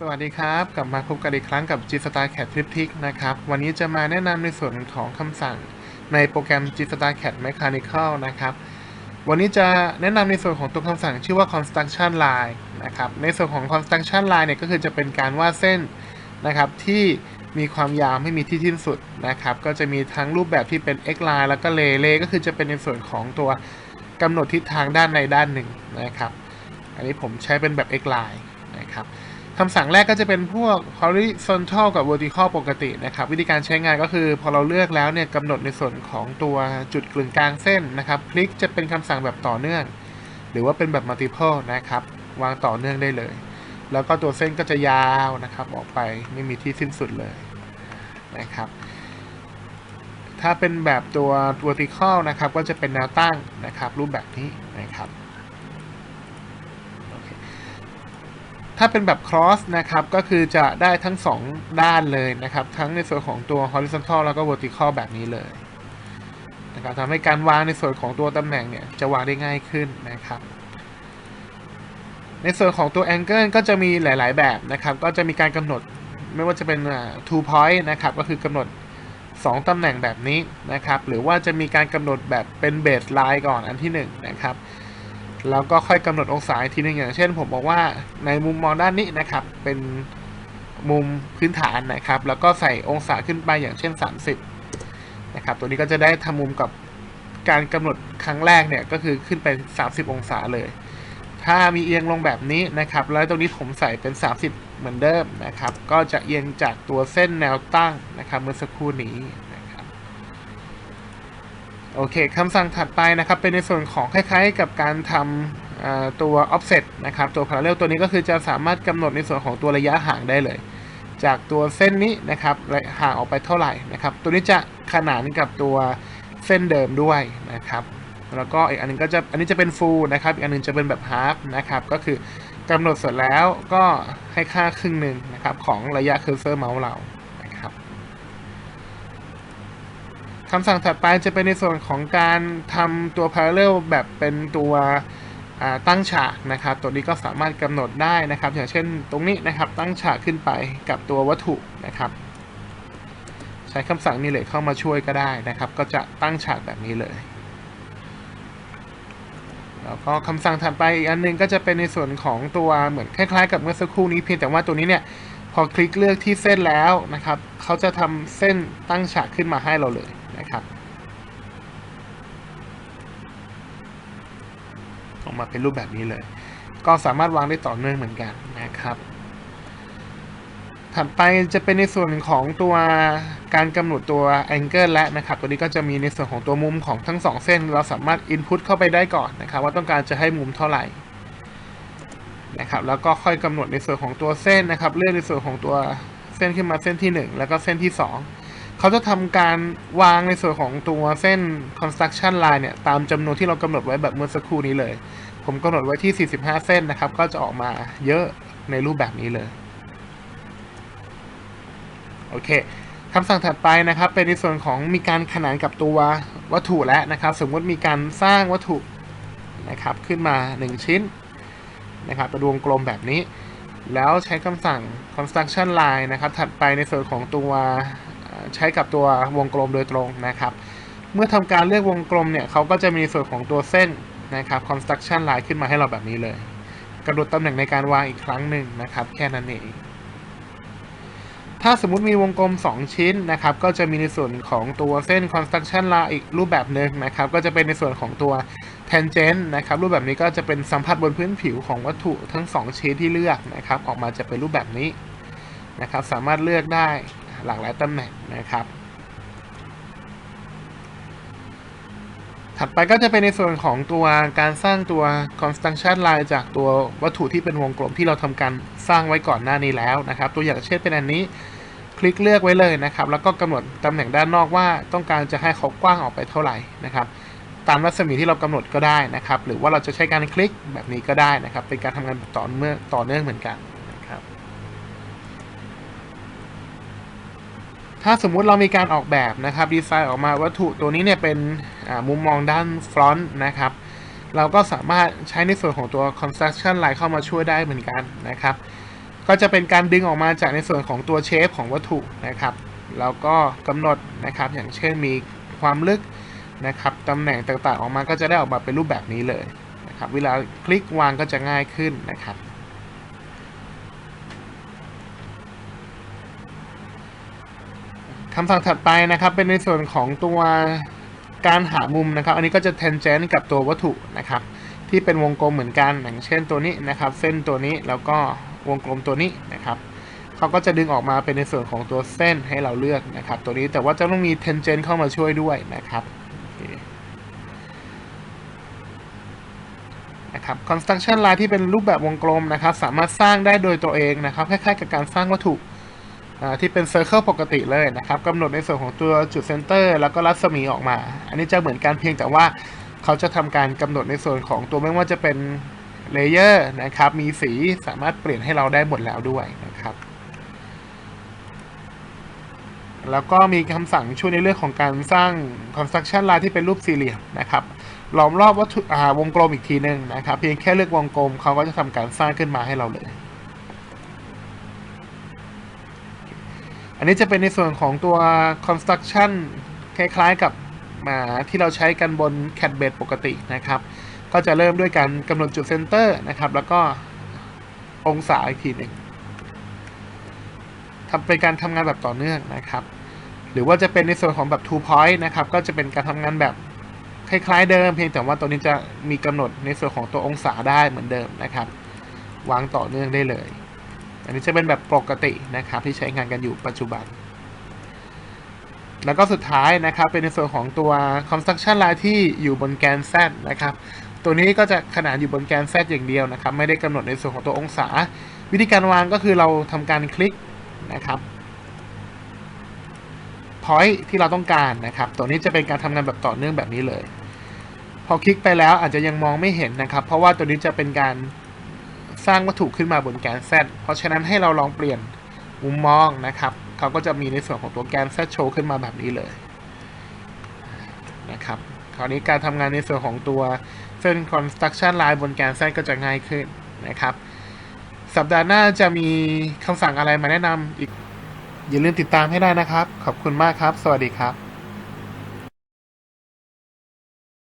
สวัสดีครับ กลับมาพบกันอีกครั้งกับ G Star Cat t r i p t y c นะครับ วันนี้จะมาแนะนำในส่วนของคำสั่งในโปรแกรม G Star Cat Mechanical นะครับ วันนี้จะแนะนำในส่วนของตัวคำสั่งชื่อว่า construction line นะครับ ในส่วนของ construction line เนี่ยก็คือจะเป็นการวาดเส้นนะครับที่มีความยาวไม่มีที่สิ้นสุดนะครับ ก็จะมีทั้งรูปแบบที่เป็น x line แล้วก็ lay lay ก็คือจะเป็นในส่วนของตัวกำหนดทิศทางด้านในด้านหนึ่งนะครับ อันนี้ผมใช้เป็นแบบ x line นะครับ คำสั่งแรกก็จะเป็นพวก horizontal กับ vertical ปกตินะครับ วิธีการใช้งานก็คือพอเราเลือกแล้วเนี่ยกำหนดในส่วนของตัวจุดกึ่งกลางเส้นนะครับ คลิกจะเป็นคำสั่งแบบต่อเนื่อง หรือว่าเป็นแบบ multiple นะครับ วางต่อเนื่องได้เลย แล้วก็ตัวเส้นก็จะยาวนะครับออกไปไม่มีที่สิ้นสุดเลยนะครับ ถ้าเป็นแบบตัว vertical นะครับก็จะเป็นแนวตั้งนะครับรูปแบบนี้นะครับ ถ้าเป็นแบบ cross นะครับ ก็คือจะได้ทั้ง 2 ด้านเลยนะครับ ทั้งในส่วนของตัว horizontal แล้วก็ vertical แบบนี้เลยนะครับทำให้การวางในส่วนของตัวตำแหน่งเนี่ยจะวางได้ง่ายขึ้นนะครับ ในส่วนของตัว angle ก็จะมีหลาย ๆ แบบนะครับ ก็จะมีการกำหนดไม่ว่าจะเป็น two point นะครับ ก็คือกำหนด 2 ตำแหน่งแบบนี้นะครับ หรือว่าจะมีการกำหนดแบบเป็น base line ก่อนอันที่ 1 นะครับ แล้วก็ค่อยกำหนดองศาอีกทีหนึงอย่างเช่น ผมบอกว่าในมุมมองด้านนี้นะครับ เป็นมุมพื้นฐานนะครับ แล้วก็ใส่องศาขึ้นไปอย่างเช่น 30 นะครับ ตัวนี้ก็จะได้ทำมุมกับการกำหนดครั้งแรกเนี่ยก็คือขึ้นไป 30 องศาเลย ถ้ามีเอียงลงแบบนี้นะครับ แล้วตรงนี้ผมใส่เป็น 30 เหมือนเดิมนะครับ ก็จะเอียงจากตัวเส้นแนวตั้งนะครับเมื่อสักครู่นี้ โอเคคำสั่งถัดไปนะครับ เป็นในส่วนของคล้ายๆ กับการทำตัว offset นะครับ ตัว parallel ตัวนี้ก็คือจะสามารถกำหนดในส่วนของตัวระยะห่างได้เลย จากตัวเส้นนี้นะครับห่างออกไปเท่าไหร่นะครับ ตัวนี้จะขนานกับตัวเส้นเดิมด้วยนะครับ แล้วก็อีกอันนึงก็จะอันนี้จะเป็น full นะครับ อีกอันนึงจะเป็นแบบ half นะครับ ก็คือกำหนดเสร็จแล้วก็ให้ค่าครึ่งหนึ่งนะครับของระยะ cursor เมาส์เรานะครับ คำสั่งถัดไปจะเป็นในส่วนของการทำตัว parallel แบบเป็นตัวตั้งฉากนะครับ ตัวนี้ก็สามารถกำหนดได้นะครับ อย่างเช่นตรงนี้นะครับตั้งฉากขึ้นไปกับตัววัตถุนะครับ ใช้คำสั่งนี้เลยเข้ามาช่วยก็ได้นะครับ ก็จะตั้งฉากแบบนี้เลยแล้วก็คำสั่งถัดไปอีกอันนึงก็จะเป็นในส่วนของตัวเหมือนคล้ายๆ กับเมื่อสักครู่นี้เพียงแต่ว่าตัวนี้เนี่ยพอคลิกเลือกที่เส้นแล้วนะครับ เขาจะทำเส้นตั้งฉากขึ้นมาให้เราเลย นะครับออกมาเป็นรูปแบบนี้เลย ก็สามารถวางได้ต่อเนื่องเหมือนกันนะครับ ถัดไปจะเป็นในส่วนของตัวการกำหนดตัว angle และนะครับ ตัวนี้ก็จะมีในส่วนของตัวมุมของทั้ง 2 เส้น เราสามารถ input เข้าไปได้ก่อนนะครับ ว่าต้องการจะให้มุมเท่าไหร่นะครับ แล้วก็ค่อยกำหนดในส่วนของตัวเส้นนะครับ เลือกในส่วนของตัวเส้นขึ้นมาเส้นที่ 1 แล้วก็เส้นที่ 2 เขาจะทำการวางในส่วนของตัวเส้น construction line เนี่ย ตามจำนวนที่เรากำหนดไว้แบบเมื่อสักครู่นี้เลย ผมกำหนดไว้ที่ 45 เส้นนะครับ ก็จะออกมาเยอะในรูปแบบนี้เลย โอเคคำสั่งถัดไปนะครับ เป็นในส่วนของมีการขนานกับตัววัตถุแล้วนะครับ สมมติมีการสร้างวัตถุนะครับขึ้นมา 1 ชิ้นนะครับเป็นวงกลมแบบนี้ แล้วใช้คำสั่ง construction line นะครับ ถัดไปในส่วนของตัว ใช้กับตัววงกลมโดยตรงนะครับ เมื่อทำการเลือกวงกลมเนี่ยเขาก็จะมีส่วนของตัวเส้นนะครับ construction line ขึ้นมาให้เราแบบนี้เลยกำหนดตำแหน่งในการวางอีกครั้งหนึ่งนะครับ แค่นั้นเองถ้าสมมุติมีวงกลม 2 ชิ้นนะครับ ก็จะมีในส่วนของตัวเส้น construction line อีกรูปแบบหนึ่งนะครับ ก็จะเป็นในส่วนของตัว tangent นะครับ รูปแบบนี้ก็จะเป็นสัมผัสบนพื้นผิวของวัตถุทั้ง 2 ชิ้นที่เลือกนะครับ ออกมาจะเป็นรูปแบบนี้นะครับ สามารถเลือกได้ หลากหลายตำแหน่งนะครับ ถัดไปก็จะเป็นในส่วนของตัวการสร้างตัว construction line จากตัววัตถุที่เป็นวงกลมที่เราทำการสร้างไว้ก่อนหน้านี้แล้วนะครับ ตัวอย่างเช่นเป็นอันนี้คลิกเลือกไว้เลยนะครับ แล้วก็กำหนดตำแหน่งด้านนอกว่าต้องการจะให้เขากว้างออกไปเท่าไหร่นะครับตามรัศมีที่เรากำหนดก็ได้นะครับ หรือว่าเราจะใช้การคลิกแบบนี้ก็ได้นะครับ เป็นการทำงานต่อเนื่อต่อเนื่องเหมือนกันนะครับ ถ้าสมมุติเรามีการออกแบบนะครับดีไซน์ออกมาวัตถุตัวนี้เนี่ยเป็นมุมมองด้านฟรอนต์นะครับ เราก็สามารถใช้ในส่วนของตัว construction line เข้ามาช่วยได้เหมือนกันนะครับ ก็จะเป็นการดึงออกมาจากในส่วนของตัวเชฟของวัตถุนะครับแล้วก็กำหนดนะครับ อย่างเช่นมีความลึกนะครับตำแหน่งต่างๆออกมาก็จะได้ออกมาเป็นรูปแบบนี้เลยนะครับ เวลาคลิกวางก็จะง่ายขึ้นนะครับ คำสั่งถัดไปนะครับเป็นในส่วนของตัวการหามุมนะครับ อันนี้ก็จะ tangent กับตัววัตถุนะครับ ที่เป็นวงกลมเหมือนกันอย่างเช่นตัวนี้นะครับ เส้นตัวนี้แล้วก็วงกลมตัวนี้นะครับเขาก็จะดึงออกมาเป็นในส่วนของตัวเส้นให้เราเลือกนะครับ ตัวนี้แต่ว่าจะต้องมี tangent เข้ามาช่วยด้วยนะครับนะครับ construction line ที่เป็นรูปแบบวงกลมนะครับ สามารถสร้างได้โดยตัวเองนะครับคล้ายๆกับการสร้างวัตถุ ที่เป็น Circle ปกติเลยนะครับกำหนดในส่วนของตัวจุดเซนเตอร์แล้วก็รัศมีออกมา อันนี้จะเหมือนกันเพียงแต่ว่าเขาจะทำการกำหนดในส่วนของตัวไม่ว่าจะเป็นเลเยอร์นะครับ มีสีสามารถเปลี่ยนให้เราได้หมดแล้วด้วยนะครับ แล้วก็มีคำสั่งช่วยในเรื่องของการสร้าง construction line ที่เป็นรูปสี่เหลี่ยมนะครับล้อมรอบวัตถุวงกลมอีกทีหนึ่งนะครับ เพียงแค่เลือกวงกลมเขาก็จะทำการสร้างขึ้นมาให้เราเลย อั นนี้จะเป็นในส่วนของตัว construction คล้ายๆกับอ่าที่เราใช้กันบน cat bed ปกตินะครับ ก็จะเริ่มด้วยการกำหนดจุดเซนเตอร์นะครับ แล้วก็องศาอีกทีหนึ่งทำเป็นการทำงานแบบต่อเนื่องนะครับ หรือว่าจะเป็นในส่วนของแบบ two point นะครับ ก็จะเป็นการทำงานแบบคล้ายๆเดิมเพียงแต่ว่าตัวนี้จะมีกำหนดในส่วนของตัวองศาได้เหมือนเดิมนะครับ วางต่อเนื่องได้เลย อันนี้จะเป็นแบบปกตินะครับที่ใช้งานกันอยู่ปัจจุบัน แล้วก็สุดท้ายนะครับเป็นในส่วนของตัว construction line ที่อยู่บนแกน z นะครับ ตัวนี้ก็จะขนานอยู่บนแกน z อย่างเดียวนะครับ ไม่ได้กำหนดในส่วนของตัวองศา วิธีการวางก็คือเราทำการคลิกนะครับ point ที่เราต้องการนะครับ ตัวนี้จะเป็นการทำงานแบบต่อเนื่องแบบนี้เลย พอคลิกไปแล้วอาจจะยังมองไม่เห็นนะครับ เพราะว่าตัวนี้จะเป็นการ สร้างวัตถุขึ้นมาบนแกน Z เพราะฉะนั้นให้เราลองเปลี่ยนมุมมองนะครับ เขาก็จะมีในส่วนของตัวแกน Z โชว์ขึ้นมาแบบนี้เลยนะครับ คราวนี้การทำงานในส่วนของตัวเส้น construction line บนแกน Z ก็จะง่ายขึ้นนะครับ สัปดาห์หน้าจะมีคำสั่งอะไรมาแนะนำอีก อย่าลืมติดตามให้ได้นะครับ ขอบคุณมากครับ สวัสดีครับ